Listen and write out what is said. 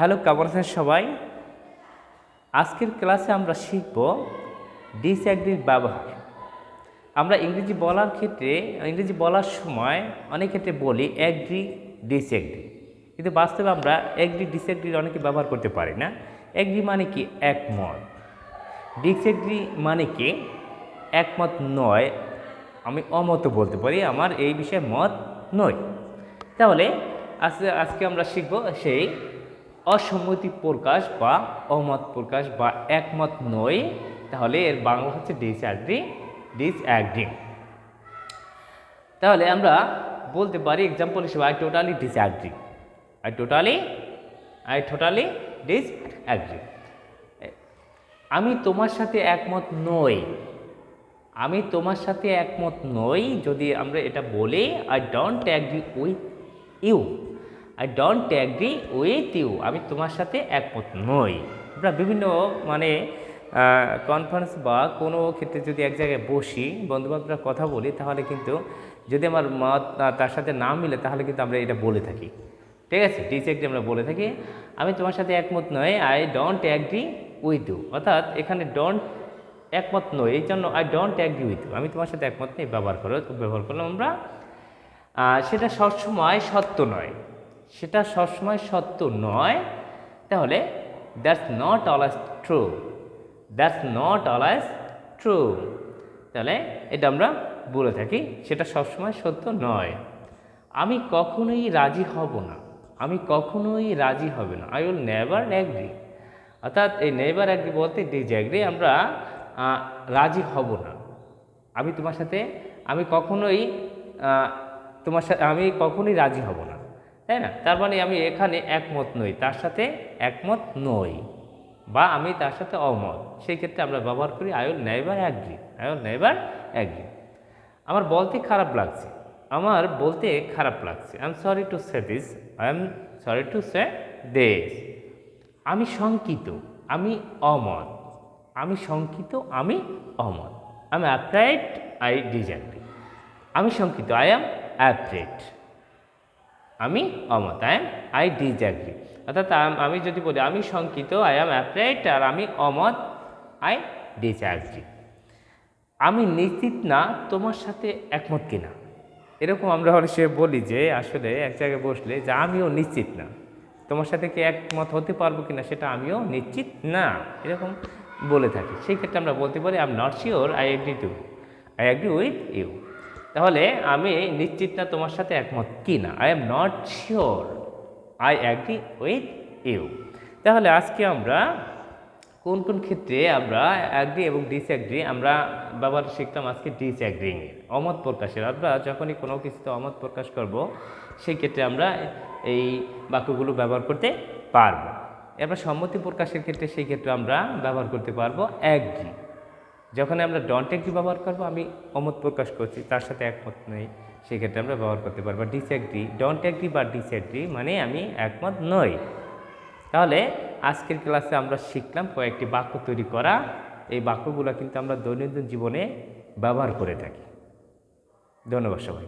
Hello, কেমন আছেন সবাই? আজকের ক্লাসে আমরা শিখব ডিসঅ্যাগ্রির ব্যবহার। আমরা ইংরেজি বলার ক্ষেত্রে, ইংরেজি বলার সময় অনেক ক্ষেত্রে বলি অ্যাগ্রি ডিসঅ্যাগ্রি কিন্তু বাস্তবে আমরা অ্যাগ্রি ডিসঅ্যাগ্রির অনেকে ব্যবহার করতে পারি না। অ্যাগ্রি মানে কি একমত? ডিসঅ্যাগ্রি মানে কি একমত নয়? আমি অমত বলতে পারি, আমার এই বিষয়ে মত নয়। তাহলে আজকে আজকে আমরা শিখব সেই অসম্মতি প্রকাশ বা অমত প্রকাশ বা একমত নয়, তাহলে এর বাংলা হচ্ছে ডিসঅ্যাগ্রি ডিসঅ্যাগ্রি তাহলে আমরা বলতে পারি এক্সাম্পল হিসেবে I totally disagree I totally I totally disagree আমি তোমার সাথে একমত নই, আমি তোমার সাথে একমত নই যদি আমরা এটা বলি I don't agree with you I don't agree with you আমি তোমার সাথে একমত নই। আমরা বিভিন্ন মানে কনফারেন্স বা কোনো ক্ষেত্রে যদি এক জায়গায় বসি, বন্ধুবান্ধবরা কথা বলি, তাহলে কিন্তু যদি আমার মত তার সাথে না মিলে, তাহলে কিন্তু আমরা এটা বলে থাকি। ঠিক আছে? ডিসএগ্রি আমরা বলে থাকি। আমি তোমার সাথে একমত নই। I don't agree with you অর্থাৎ এখানে ডোন্ট একমত নই। এই জন্য I don't agree with you আমি তোমার সাথে একমত নেই। ব্যবহার করো, ব্যবহার করলাম আমরা। সেটা সবসময় সত্য নয়। সেটা সবসময় সত্য নয়, তাহলে that's not always true that's not always true তাহলে এটা আমরা বলে থাকি সেটা সবসময় সত্য নয়। আমি কখনোই রাজি হব না, আমি কখনোই রাজি হবে না আই উইল নেভার অ্যাগ্রি অর্থাৎ এই নেভার অ্যাগ্রি বলতে ডিজঅ্যাগ্রি আমরা রাজি হব না। আমি তোমার সাথে, আমি কখনোই তোমার সাথে, আমি কখনোই রাজি হব না। তাই না? তার মানে আমি এখানে একমত নই, তার সাথে একমত নই, বা আমি তার সাথে অমত। সেই ক্ষেত্রে আমরা ব্যবহার করি I will never agree I will never agree আমার বলতে খারাপ লাগছে, আমার বলতে খারাপ লাগছে। I am sorry to say this I am sorry to say this আমি শঙ্কিত, আমি অমত, আমি শঙ্কিত, আমি অমত। আমি অ্যাপ্রাইড আই ডিজাগ্রি আমি শঙ্কিত আই অ্যাম অ্যাপ্রেড আমি অমত আই এম আই ডিজাগ্রি অর্থাৎ আমি যদি বলি, আমি শঙ্কিত আই অ্যাম অ্যাপ্রাইড আর আমি অমত আই ডিজাগ্রি আমি নিশ্চিত না তোমার সাথে একমত কিনা। এরকম আমরা অনেক সময় বলি যে, আসলে এক জায়গায় বসলে যে, আমিও নিশ্চিত না। তোমার সাথে কি একমত হতে পারব কিনা সেটা আমিও নিশ্চিত না। এরকম বলে থাকি। সেই ক্ষেত্রে আমরা বলতে পারি I am not sure I agree to I agree with you তাহলে আমি নিশ্চিত না তোমার সাথে একমত কি না I am not sure I agree with you তাহলে আজকে আমরা কোন কোন ক্ষেত্রে আমরা অ্যাগ্রি এবং ডিসঅ্যাগ্রি আমরা ব্যবহার শিখতাম আজকে ডিসঅ্যাগ্রিং অমত প্রকাশের। আমরা যখনই কোনো কিছুতে অমত প্রকাশ করব, সেই ক্ষেত্রে আমরা এই বাক্যগুলো ব্যবহার করতে পারব। এবার সম্মতি প্রকাশের ক্ষেত্রে সেই ক্ষেত্রে আমরা ব্যবহার করতে পারব অ্যাগ্রি যখন আমরা ডন্ট অ্যাগ্রি ব্যবহার করব, আমি অমত প্রকাশ করছি, তার সাথে একমত নই, সেক্ষেত্রে আমরা ব্যবহার করতে পারব ডিসঅ্যাগ্রি ডন্ট অ্যাগ্রি বা ডিসঅ্যাগ্রি মানে আমি একমত নই। তাহলে আজকের ক্লাসে আমরা শিখলাম কয়েকটি বাক্য তৈরি করা, এই বাক্যগুলো কিন্তু আমরা দৈনন্দিন জীবনে ব্যবহার করে থাকি। ধন্যবাদ সবাই